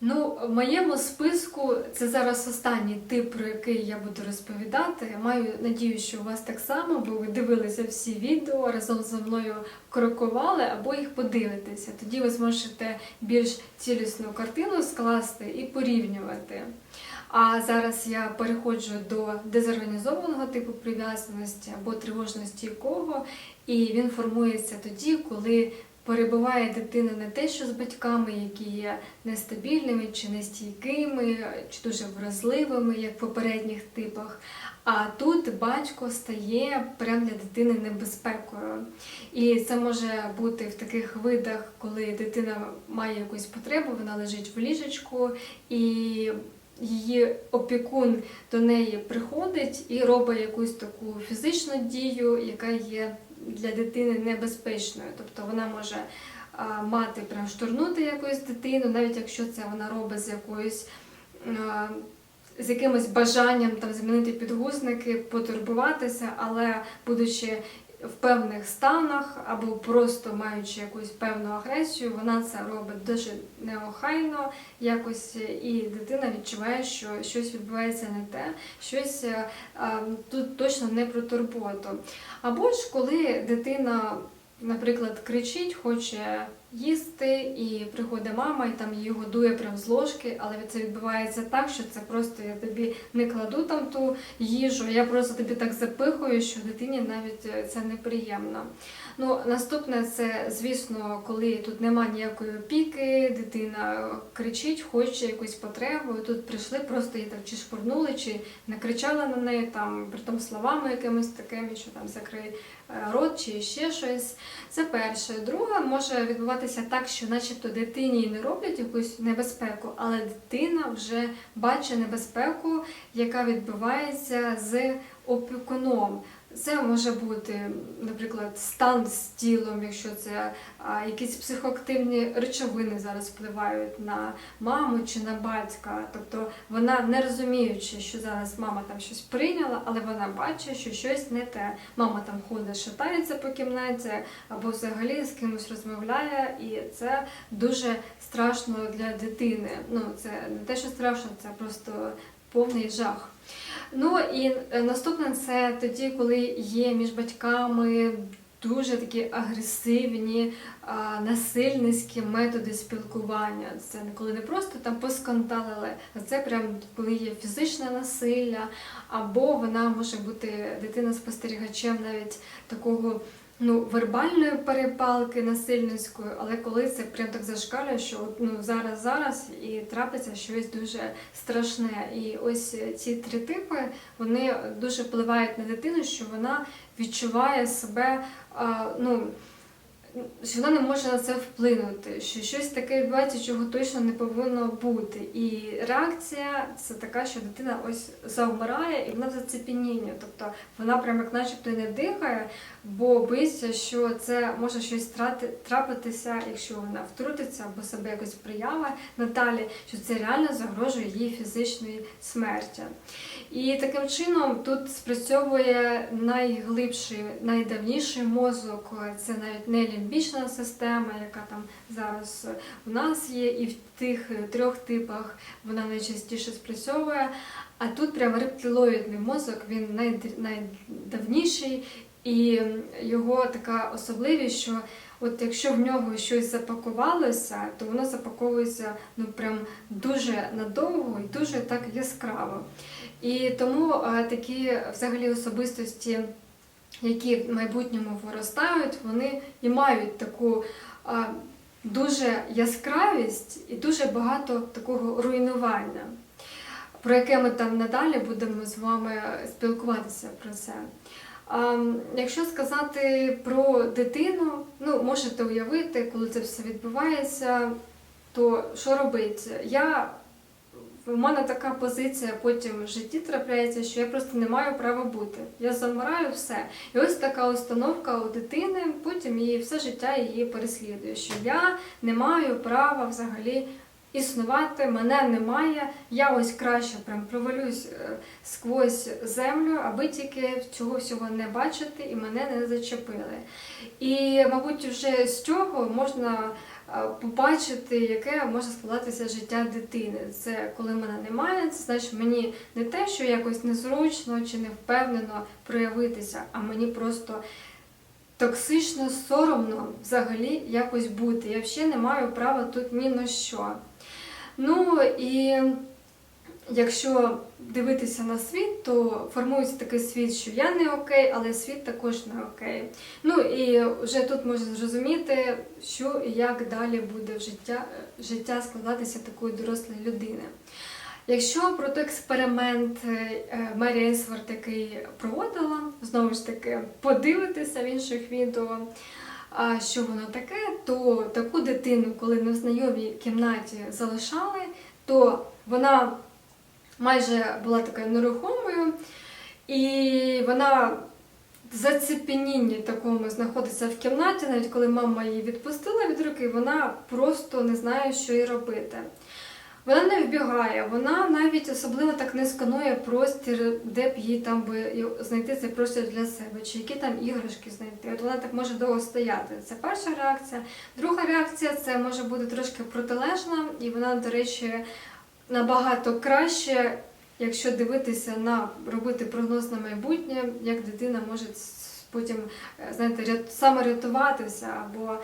Ну, в моєму списку це зараз останній тип, про який я буду розповідати. Маю надію, що у вас так само, бо ви дивилися всі відео, разом зі мною крокували або їх подивитеся. Тоді ви зможете більш цілісну картину скласти і порівнювати. А зараз я переходжу до дезорганізованого типу прив'язаності або тривожності якого, і він формується тоді, коли перебуває дитина не те, що з батьками, які є нестабільними чи нестійкими, чи дуже вразливими, як в попередніх типах. А тут батько стає прям для дитини небезпекою. І це може бути в таких видах, коли дитина має якусь потребу, вона лежить в ліжечку і її опікун до неї приходить і робить якусь таку фізичну дію, яка є для дитини небезпечною. Тобто вона може мати прям штурнути якусь дитину, навіть якщо це вона робить з якоюсь. з якимось бажанням там змінити підгузники, потурбуватися, але будучи в певних станах або просто маючи якусь певну агресію, вона це робить дуже неохайно якось, і дитина відчуває, що щось відбувається не те, щось е, е, тут точно не про турботу. Або ж коли дитина, наприклад, кричить, хоче їсти, і приходить мама, і там її годує прям з ложки, але це відбувається так, що це просто я тобі не кладу там ту їжу, я просто тобі так запихую, що дитині навіть е, це неприємно. Ну, наступне це, звісно, коли тут нема ніякої опіки, дитина кричить, хоче якусь потребу. і Тут прийшли, просто її так чи шпурнули, чи накричали на неї там, притом словами якимись такими, що там закрий е, рот, чи ще щось. Це перше. Друге, може відбуватися так, що начебто дитині не роблять якусь небезпеку, але дитина вже бачить небезпеку, яка відбувається з опікуном. Це може бути, наприклад, стан з тілом, якщо це якісь психоактивні речовини зараз впливають на маму чи на батька. Тобто вона не розуміючи, що зараз мама там щось прийняла, але вона бачить, що щось не те. Мама там ходить, шатається по кімнаті або взагалі з кимось розмовляє, і це дуже страшно для дитини. Ну це не те, що страшно, це просто повний жах. Ну і е, наступне це тоді, коли є між батьками дуже такі агресивні, насильницькі методи спілкування. Це коли не просто там поскандалили, а це прям коли є фізичне насилля, або вона може бути дитина спостерігачем навіть такого. Ну, вербальної перепалки насильницької, але коли це прям так зашкалює, що от, ну зараз зараз і трапиться щось дуже страшне. І ось ці три типи вони дуже впливають на дитину, що вона відчуває себе, ну. Що вона не може на це вплинути, що щось таке відбувається, чого точно не повинно бути. І реакція це така, що дитина ось завмирає і вона в зацепенінні. Тобто вона прям як начебто не дихає, бо боїться, що це може щось трапитися, якщо вона втрутиться або себе якось проява Наталі, що це реально загрожує їй фізичної смерті. І таким чином тут спрацьовує найглибший, найдавніший мозок, це навіть не лімбічна система, яка там зараз у нас є, і в тих трьох типах вона найчастіше спрацьовує. А тут прямо рептилоїдний мозок, він найдавніший, і його така особливість, що от якщо в нього щось запакувалося, то воно запаковується ну прям дуже надовго і дуже так яскраво. І тому е, такі взагалі особистості, які в майбутньому виростають, вони і мають таку дуже яскравість і дуже багато такого руйнування, про яке ми там надалі будемо з вами спілкуватися про це. Якщо сказати про дитину, ну можете уявити, коли це все відбувається, то що робити? Я у мене така позиція потім в житті трапляється, що я просто не маю права бути. Я замираю все. І ось така установка у дитини, потім її все життя її переслідує, що я не маю права взагалі існувати, мене немає. Я ось краще прям провалюсь е, сквозь землю, аби тільки цього всього не бачити і мене не зачепили. І, мабуть, вже з цього можна побачити, яке може складатися життя дитини. Це коли мене немає, це значить мені не те, що якось незручно чи не впевнено проявитися, а мені просто токсично, соромно взагалі якось бути. Я взагалі не маю права тут ні на що. Ну і якщо дивитися на світ, то формується такий світ, що я не окей, але світ також не окей. Ну і вже тут можна зрозуміти, що і як далі буде в життя, життя складатися такої дорослої людини. Якщо про той експеримент е, Мері Ейсворт, який проводила, знову ж таки, подивитися в інших відео, що воно таке, то таку дитину, коли в знайомій кімнаті залишали, то вона майже була такою нерухомою, і вона в зацепенінні такому знаходиться в кімнаті, навіть коли мама її відпустила від руки, вона просто не знає, що їй робити. Вона не вбігає, вона навіть особливо так не сканує простір, де б їй там би знайти цей простір для себе, чи які там іграшки знайти. От вона так може довго стояти. Це перша реакція. Друга реакція це може бути трошки протилежна, і вона, до речі, набагато краще, якщо дивитися на робити прогноз на майбутнє, як дитина може потім е, знаєте, саморятуватися або е,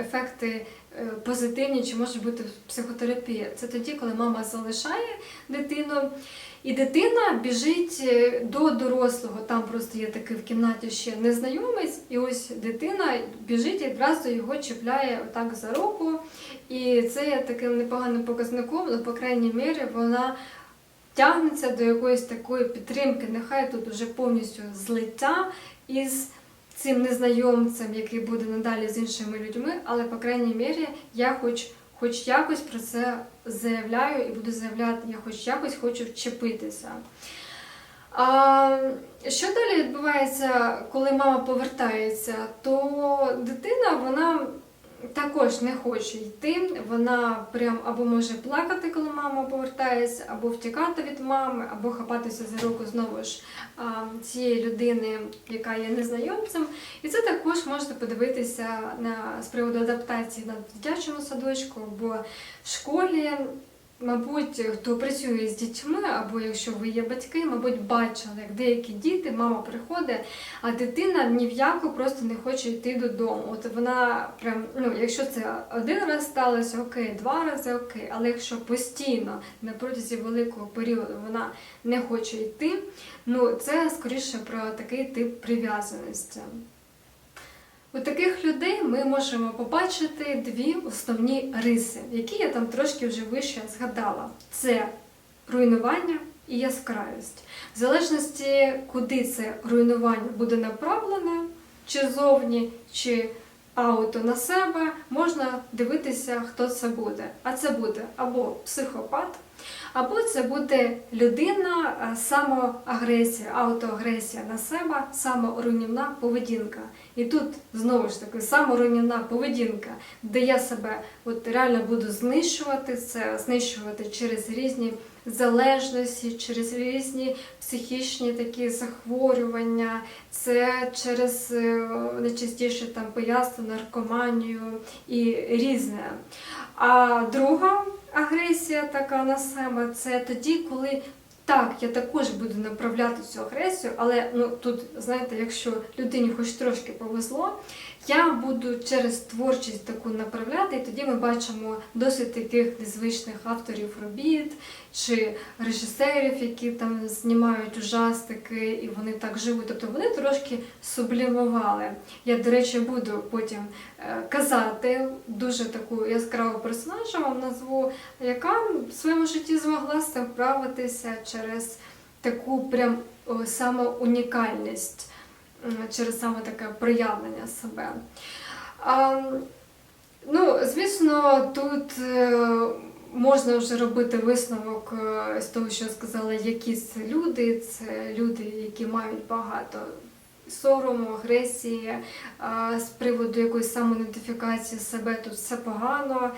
ефекти е, позитивні, чи може бути психотерапія. Це тоді, коли мама залишає дитину. І дитина біжить е, до дорослого, там просто є такий в кімнаті ще незнайомець, і ось дитина біжить і одразу його чіпляє отак за руку. І це є таким непоганим показником, але, по крайній мірі, вона тягнеться до якоїсь такої підтримки. Нехай тут вже повністю злиття із цим незнайомцем, який буде надалі з іншими людьми, але, по крайній мірі, я хоч, хоч якось про це заявляю і буду заявляти, я хоч якось хочу вчепитися. А, що далі відбувається, коли мама повертається, то дитина вона також не хоче йти. Вона прям або може плакати, коли мама повертається, або втікати від мами, або хапатися за руку знову ж цієї людини, яка є незнайомцем. І це також можете подивитися на з приводу адаптації на дитячому садочку або школі. Мабуть, хто працює з дітьми, або якщо ви є батьки, мабуть, бачили, як деякі діти, мама приходить, а дитина ні в яку просто не хоче йти додому. От вона прям, ну, якщо це один раз сталося, окей, два рази окей, але якщо постійно на протязі великого періоду вона не хоче йти, ну це скоріше про такий тип прив'язаності. У таких людей ми можемо побачити дві основні риси, які я там трошки вже вище згадала: це руйнування і яскравість. В залежності, куди це руйнування буде направлене, чи зовні, чи ауто на себе, можна дивитися, хто це буде. А це буде або психопат, або це буде людина, самоагресія, аутоагресія на себе, саморуйнівна поведінка. І тут знову ж таки саморуйнівна поведінка, де я себе от реально буду знищувати це, знищувати через різні залежності, через різні психічні такі захворювання, це через е, найчастіше там поясню, наркоманію і різне. А друга агресія така на себе це тоді, коли так, я також буду направляти цю агресію, але ну тут, знаєте, якщо людині хоч трошки повезло, я буду через творчість таку направляти, і тоді ми бачимо досить таких незвичних авторів робіт чи режисерів, які там знімають ужастики, і вони так живуть. Тобто вони трошки сублімували. Я, до речі, буду потім е, казати дуже таку яскраву персонажа вам назву, яка в своєму житті змогла з цим вправитися через таку прям саме унікальність, через саме таке проявлення себе. А, ну, звісно, тут е, можна вже робити висновок е, з того, що сказала, якісь люди. Це люди, які мають багато сорому, агресії, з приводу якоїсь самоідентифікації себе тут все погано.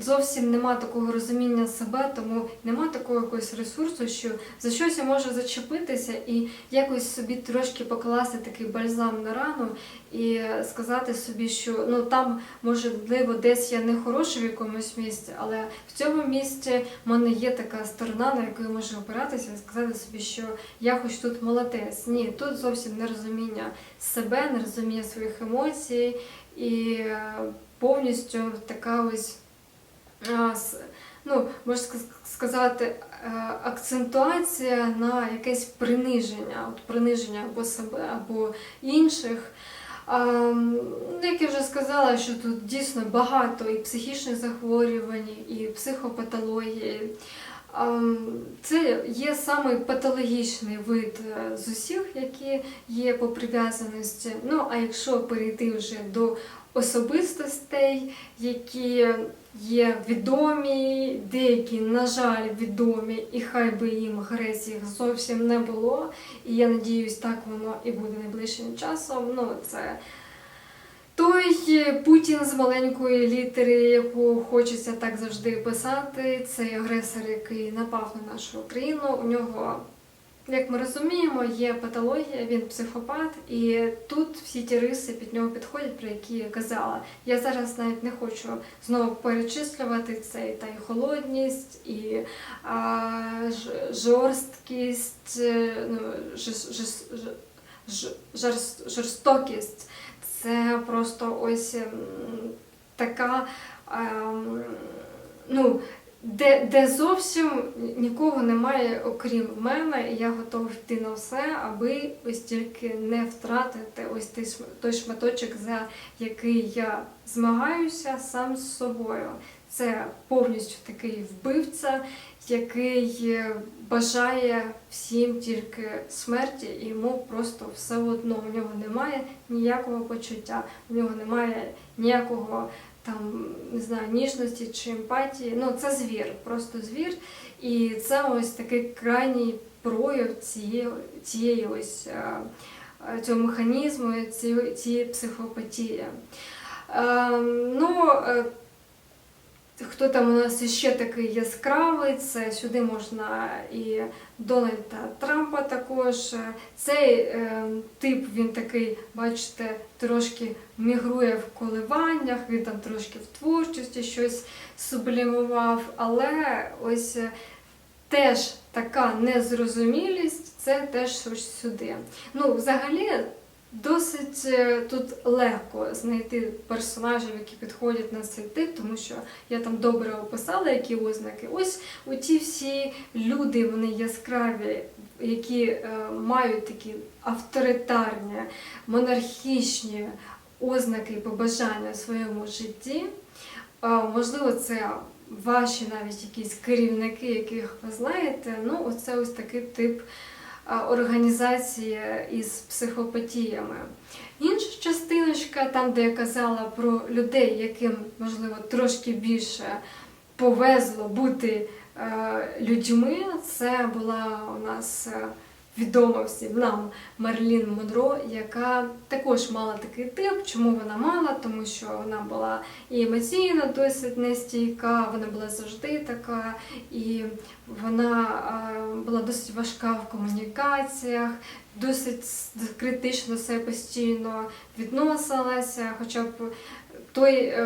Зовсім нема такого розуміння себе, тому нема такого якогось ресурсу, що за щось я можу зачепитися і якось собі трошки покласти такий бальзам на рану і сказати собі, що ну там можливо десь я не хороша в якомусь місці, але в цьому місці в мене є така сторона, на яку я можу опиратися і сказати собі, що я хоч тут молодець. Ні, тут зовсім не розуміння себе, не розуміння своїх емоцій і е, повністю така ось. Ну, можна сказати, е, акцентуація на якесь приниження, от приниження або себе, або інших. Ну, як я вже сказала, що тут дійсно багато і психічних захворювань, і психопатології. А, Це є самий патологічний вид е, з усіх, які є по прив'язаності. Ну, а якщо перейти вже до особистостей, які є відомі, деякі, на жаль, відомі, і хай би їм агресії зовсім не було. І я надіюсь, так воно і буде найближчим часом. Ну, це той Путін з маленької літери, яку хочеться так завжди писати, цей агресор, який напав на нашу країну. У нього, як ми розуміємо, є патологія, він психопат, і тут всі ті риси під нього підходять, про які я казала. Я зараз навіть не хочу знову перечислювати це та й холодність, і а, ж- жорсткість, е, ну, жес- ж- ж- жорст- жорстокість. Це просто ось ем, така, ем, ну, де, де зовсім нікого немає, окрім мене, і я готова йти на все, аби ось тільки не втратити ось той шм- той шматочок, за який я змагаюся сам з собою. Це повністю такий вбивця, який е, бажає всім тільки смерті, і йому просто все одно. У нього немає ніякого почуття, у нього немає ніякого там не знаю, ніжності чи емпатії. Ну це звір, просто звір. І це ось такий крайній прояв цієї, цієї ось е, е, цього механізму, цієї, цієї психопатії. Е, ну, е, Хто там у нас ще такий яскравий? Це сюди можна і Дональда Трампа також. Цей е, тип він такий, бачите, трошки мігрує в коливаннях, він там трошки в творчості щось сублімував, але ось е, теж така незрозумілість, це теж ось сюди. Ну, взагалі. Досить е, тут легко знайти персонажів, які підходять на цей тип, тому що я там добре описала, які ознаки. Ось у ті всі люди, вони яскраві, які е, мають такі авторитарні, монархічні ознаки і побажання в своєму житті. Е, можливо, це ваші навіть якісь керівники, яких ви знаєте. Ну, оце ось такий тип організації із психопатіями. Інша частиночка, там, де я казала про людей, яким, можливо, трошки більше повезло бути е, людьми, це була у нас е, відома всім нам Мерлін Монро, яка також мала такий тип. Чому вона мала? Тому що вона була і емоційно досить нестійка, вона була завжди така, і вона була досить важка в комунікаціях, досить критично себе постійно відносилася. Хоча б той е,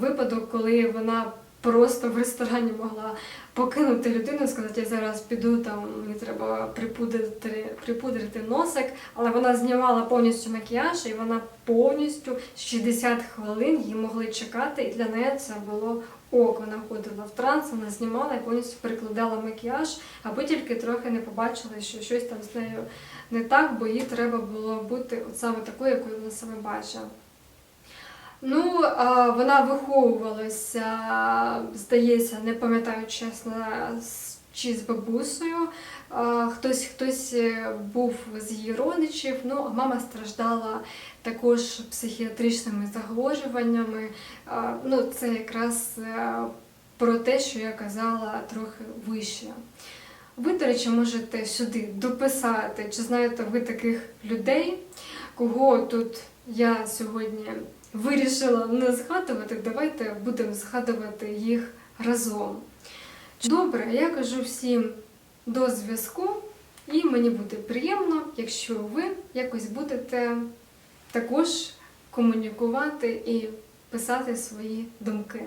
випадок, коли вона просто в ресторані могла покинути людину і сказати, я зараз піду, там мені треба припудрити, припудрити носик, але вона знімала повністю макіяж, і вона повністю 60 хвилин її могли чекати, і для неї це було ок. Вона входила в транс, вона знімала і повністю перекладала макіяж, аби тільки трохи не побачили, що щось там з нею не так, бо їй треба було бути от саме такою, якою вона себе бачила. Ну, вона виховувалася, здається, не пам'ятаю чесно, чи з бабусею. Хтось, хтось е, був з її родичів, ну, а мама страждала також психіатричними захворюваннями. Ну, це якраз е, про те, що я казала трохи вище. Ви, до речі, можете сюди дописати, чи знаєте ви таких людей, кого тут я сьогодні вирішила не згадувати. Давайте будемо згадувати їх разом. Добре, я кажу всім до зв'язку, і мені буде приємно, якщо ви якось будете також комунікувати і писати свої думки.